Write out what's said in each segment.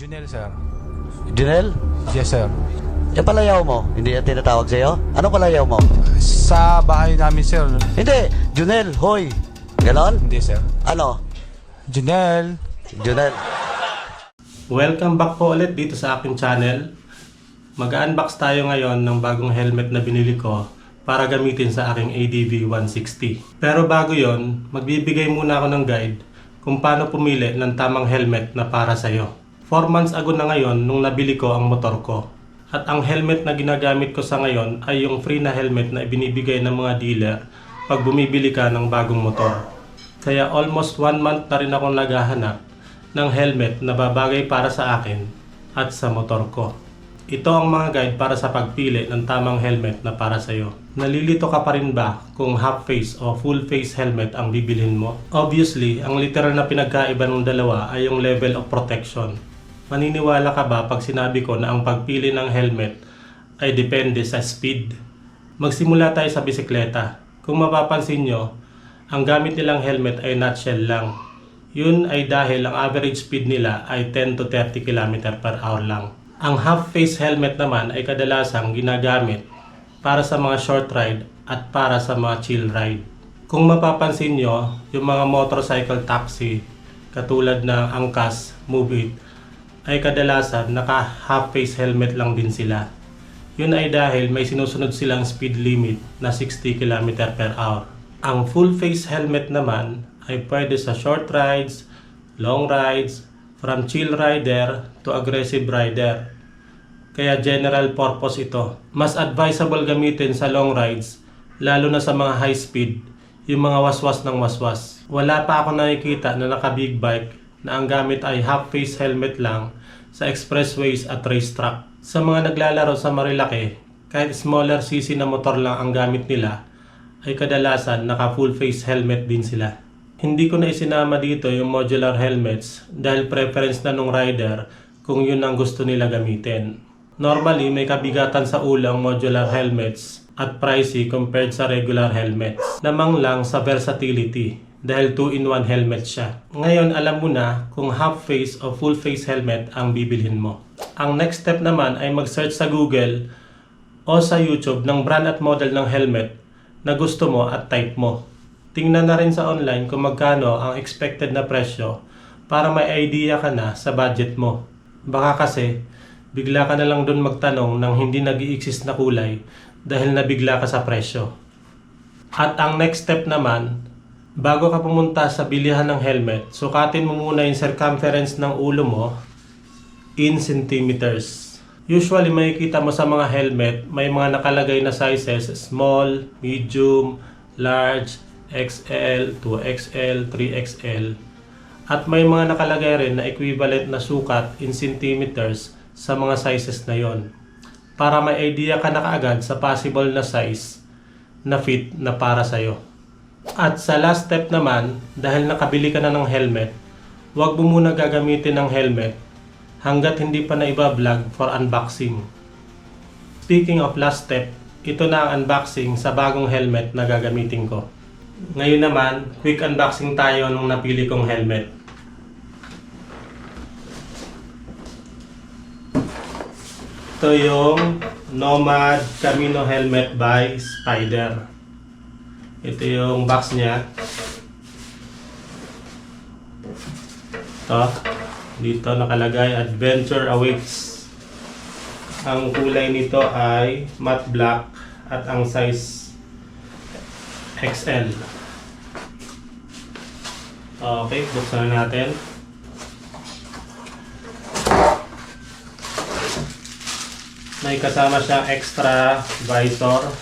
Junel, sir. Junel? Yes, sir. Yung palayaw mo, hindi yan tinatawag sa'yo? Ano palayaw mo? Sa bahay namin, sir. Hindi, Junel, hoy. Ganon? Hindi, sir. Ano? Junel. Junel. Welcome back po ulit dito sa aking channel. Mag-unbox tayo ngayon ng bagong helmet na binili ko para gamitin sa aking ADV 160. Pero bago yon, magbibigay muna ako ng guide kung paano pumili ng tamang helmet na para sa'yo. 4 months ago na ngayon nung nabili ko ang motor ko. At ang helmet na ginagamit ko sa ngayon ay yung free na helmet na ibinibigay ng mga dealer pag bumibili ka ng bagong motor. Kaya almost 1 month na rin akong naghahanap ng helmet na babagay para sa akin at sa motor ko. Ito ang mga guide para sa pagpili ng tamang helmet na para sa iyo. Nalilito ka pa rin ba kung half face o full face helmet ang bibilhin mo? Obviously, ang literal na pinagkaiba ng dalawa ay yung level of protection. Maniniwala ka ba pag sinabi ko na ang pagpili ng helmet ay depende sa speed? Magsimula tayo sa bisikleta. Kung mapapansin nyo, ang gamit nilang helmet ay nutshell lang. Yun ay dahil ang average speed nila ay 10 to 30 km per hour lang. Ang half-face helmet naman ay kadalasang ginagamit para sa mga short ride at para sa mga chill ride. Kung mapapansin nyo, yung mga motorcycle taxi katulad ng Angkas, Move ay kadalasan naka half-face helmet lang din sila. Yun ay dahil may sinusunod silang speed limit na 60 km per hour. Ang full face helmet naman ay pwede sa short rides, long rides, from chill rider to aggressive rider. Kaya general purpose ito. Mas advisable gamitin sa long rides, lalo na sa mga high speed, yung mga waswas ng waswas. Wala pa ako nakikita na naka big bike na ang gamit ay half face helmet lang sa expressways at racetrack. Sa mga naglalaro sa Marilaki, kahit smaller cc na motor lang ang gamit nila, ay kadalasan naka full face helmet din sila. Hindi ko na isinama dito yung modular helmets dahil preference na nung rider kung yun ang gusto nila gamitin. Normally, may kabigatan sa ulang modular helmets at pricey compared sa regular helmets. Lamang lang sa versatility dahil 2-in-1 helmet siya. Ngayon, alam mo na kung half face o full face helmet ang bibilhin mo. Ang next step naman ay mag-search sa Google o sa YouTube ng brand at model ng helmet na gusto mo at type mo. Tingnan na rin sa online kung magkano ang expected na presyo para may idea ka na sa budget mo. Baka kasi, bigla ka na lang doon magtanong ng hindi nag exist na kulay dahil nabigla ka sa presyo. At ang next step naman, bago ka pumunta sa bilihan ng helmet, sukatin mo muna yung circumference ng ulo mo in centimeters. Usually makikita mo sa mga helmet, may mga nakalagay na sizes, small, medium, large, XL, 2XL, 3XL. At may mga nakalagay rin na equivalent na sukat in centimeters sa mga sizes na yon. Para may idea ka na kaagad sa possible na size na fit na para sa'yo. At sa last step naman, dahil nakabili ka na ng helmet, huwag mo muna gagamitin ng helmet hanggat hindi pa na iba-vlog for unboxing. Speaking of last step, ito na ang unboxing sa bagong helmet na gagamitin ko. Ngayon naman, quick unboxing tayo nung napili kong helmet. Ito yung Nomad Camino Helmet by Spider. Ito yung box niya. Ito. Dito nakalagay Adventure Awaits. Ang kulay nito ay matte black at ang size XL. Okay, buksan na natin. May kasama siyang extra visor,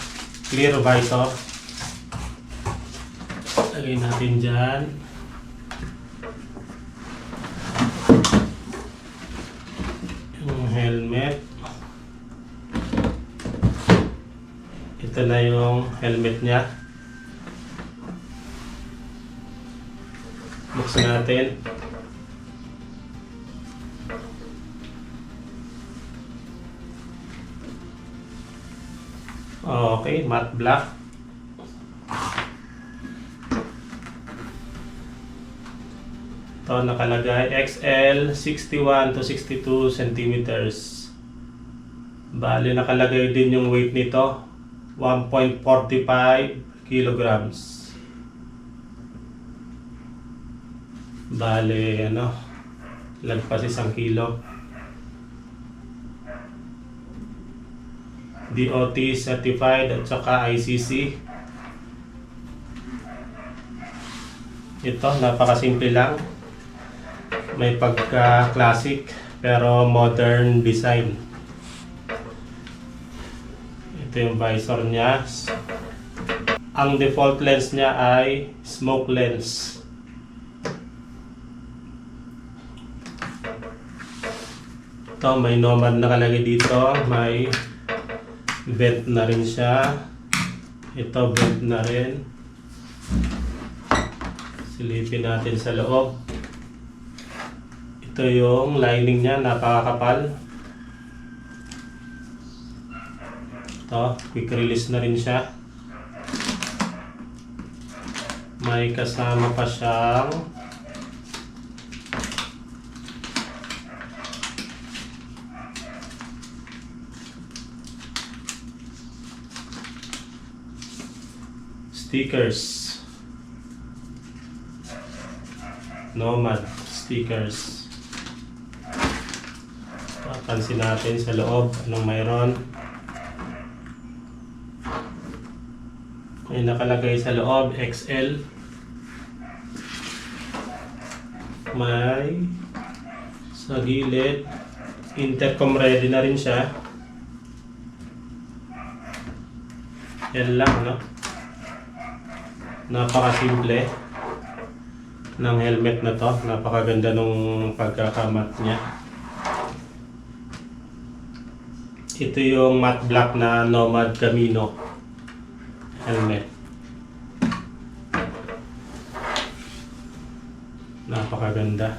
clear visor. Lagay natin dyan. Yung helmet. Ito na yung helmet niya. Buksan natin. Okay, matte black. Ito nakalagay XL 61 to 62 centimeters. Bali nakalagay din yung weight nito 1.45 kilograms. Bali ano lagpas isang kilo. DOT certified at saka ICC. Ito, napakasimple lang. May pagka-classic pero modern design. Ito yung visor niya. Ang default lens niya ay smoke lens. Ito, may nomad nakalagay dito. May vent na rin siya. Ito, vent na rin. Silipin natin sa loob. Ito yung lining niya, napakakapal. Ito, quick release na rin siya. May kasama pa siyang stickers. Nomad stickers. Papansin natin sa loob anong mayroon. May nakalagay sa loob XL. May sa gilid intercom ready na rin siya. Yan lang, no? Napakasimple ng helmet na to. Napakaganda nung pagkakamat niya. Ito yung matte black na Nomad Camino helmet. Napakaganda.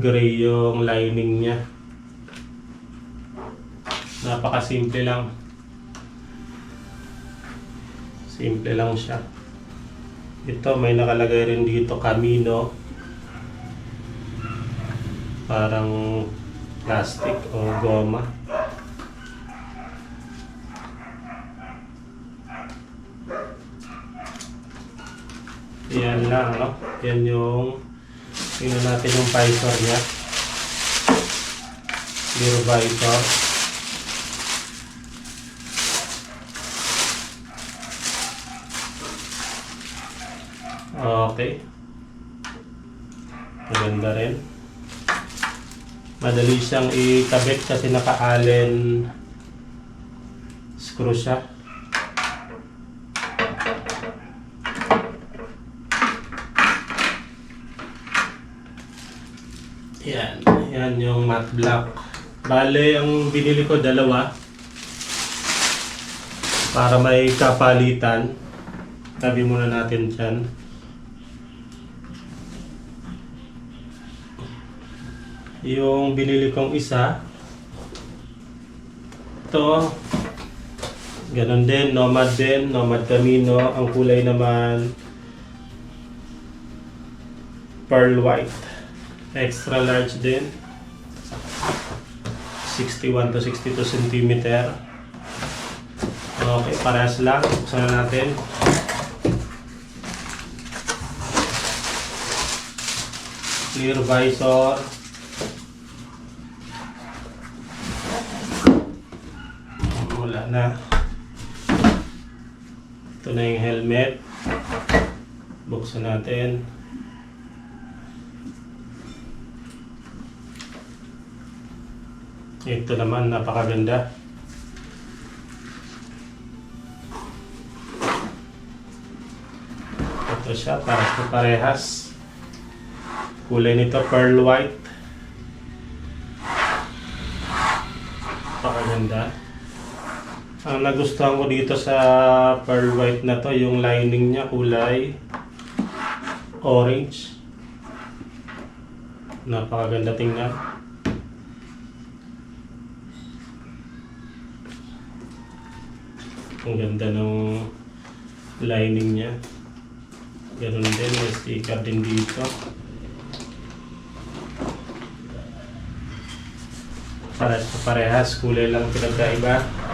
Gray yung lining niya. Napakasimple lang. Simple lang siya. Ito may nakalagay rin dito Camino. Parang plastic o goma. Yan lang, no? Yan yung tingnan natin yung visor niya. Clear visor. Okay. Maganda rin. Madali siyang ikabit kasi naka-allen screw siya. Yan. Yan yung matte black. Bale, ang binili ko dalawa. Para may kapalitan. Tabi muna natin dyan. Yung binili kong isa. Ito. Ganon din. Nomad din. Nomad Camino. Ang kulay naman pearl white. Extra large din. 61 to 62 cm. Okay, parehas lang. Buksan na natin. Clear visor. Na. Ito na yung helmet. Buksan natin. Ito naman, napakaganda. Ito siya, para sa parehas. Kulay nito, pearl white. Napakaganda. Ang nagustuhan ko dito sa pearl white na to, yung lining niya kulay orange. Napakaganda tingnan. Ang ganda ng lining niya. Ganun din, may sticker din dito. Parehas parehas, kulay lang pinagkaiba.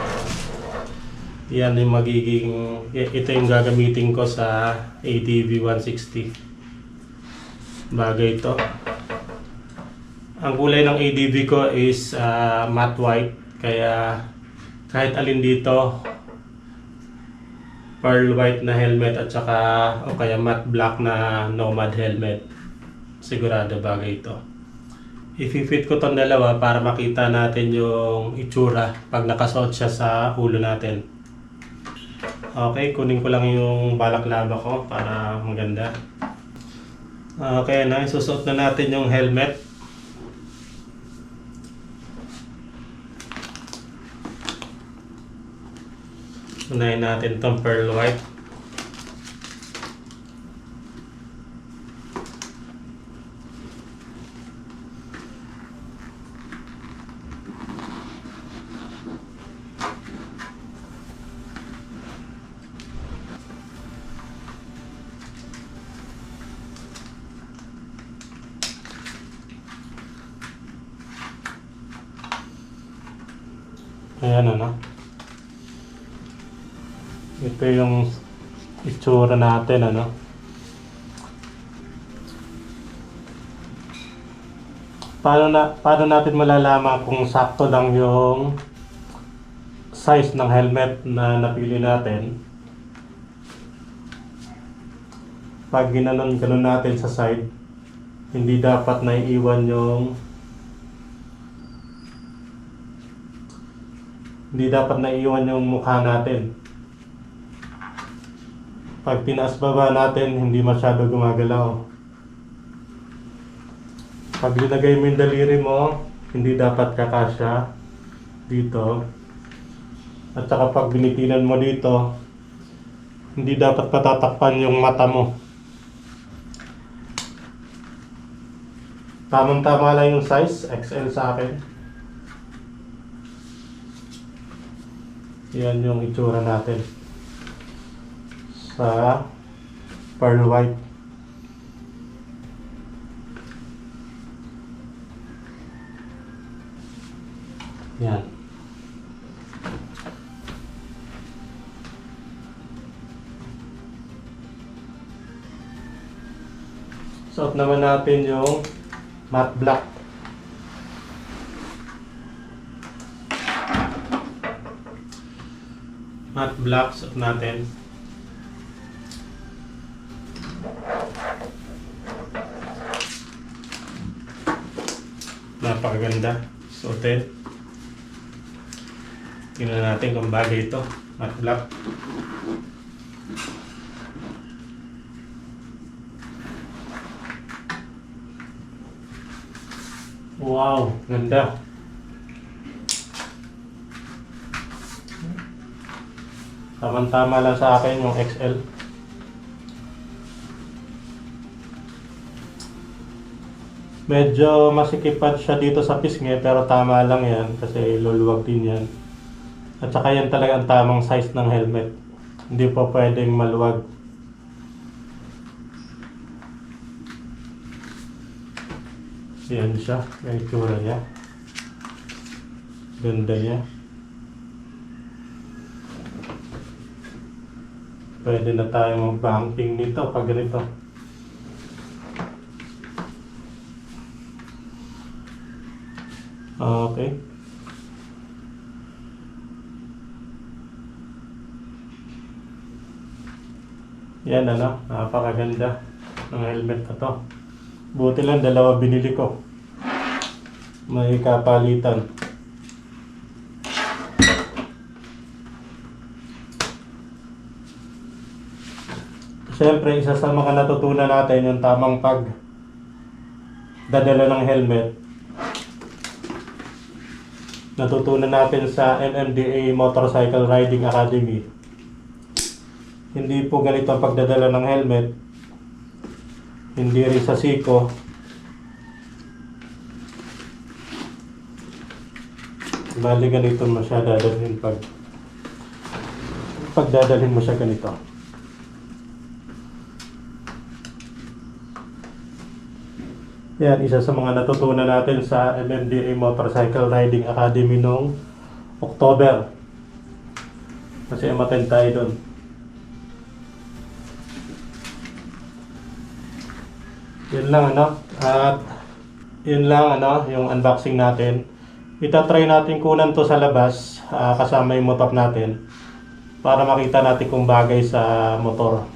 Yan yung magiging, ito yung gagamitin ko sa ATV 160. Bagay ito. Ang kulay ng ADV ko is ah, matte white. Kaya kahit alin dito, pearl white na helmet at saka o kaya matte black na nomad helmet. Sigurado bagay ito. I-fit ko tong dalawa para makita natin yung itsura pag nakasuot siya sa ulo natin. Okay, kunin ko lang yung balaklava ko para maganda. Okay na, isusuot na natin yung helmet. Unahin natin tong pearl white. Ayan ano. Ito yung itsura natin ano. Paano na paano natin malalaman kung sakto lang yung size ng helmet na napili natin? Pag ginanon ganon natin sa side, hindi dapat naiiwan yung hindi dapat naiiwan yung mukha natin. Pag tinaas baba natin, hindi masyado gumagalaw. Pag linagay mo yung daliri mo, hindi dapat kakasya dito. At saka pag binitinan mo dito, hindi dapat patatakpan yung mata mo. Tamang-tama lang yung size, XL sa akin. Yan yung itsura natin sa pearl white. Yan. Suot naman natin yung matte black. Matte black suot natin. Napakaganda. Suotin. Tingnan natin kung bagay ito. Matte black. Wow, ganda. Tama-tama lang sa akin yung XL. Medyo masikipad siya dito sa pisngi pero tama lang yan kasi luluwag din yan. At saka yan talaga ang tamang size ng helmet. Hindi po pwedeng maluwag. Yan siya, may itsura niya. Ganda niya. Pwede na tayo mag-banking nito pag ganito. Okay. Yan ano, napakaganda ng helmet na to. Buti lang dalawa binili ko. May kapalitan. Siyempre, isa sa mga natutunan natin yung tamang pag dadala ng helmet. Natutunan natin sa NMDA Motorcycle Riding Academy. Hindi po ganito ang pagdadala ng helmet. Hindi rin sa siko. Bali ganito mo siya pag pagdadalhin mo siya ganito. Yan, isa sa mga natutunan natin sa MMDA Motorcycle Riding Academy noong October. Kasi umattend tayo doon. Yun lang ano. At yun lang ano, yung unboxing natin. Itatry natin kunan to sa labas ah, kasama yung motor natin para makita natin kung bagay sa motor.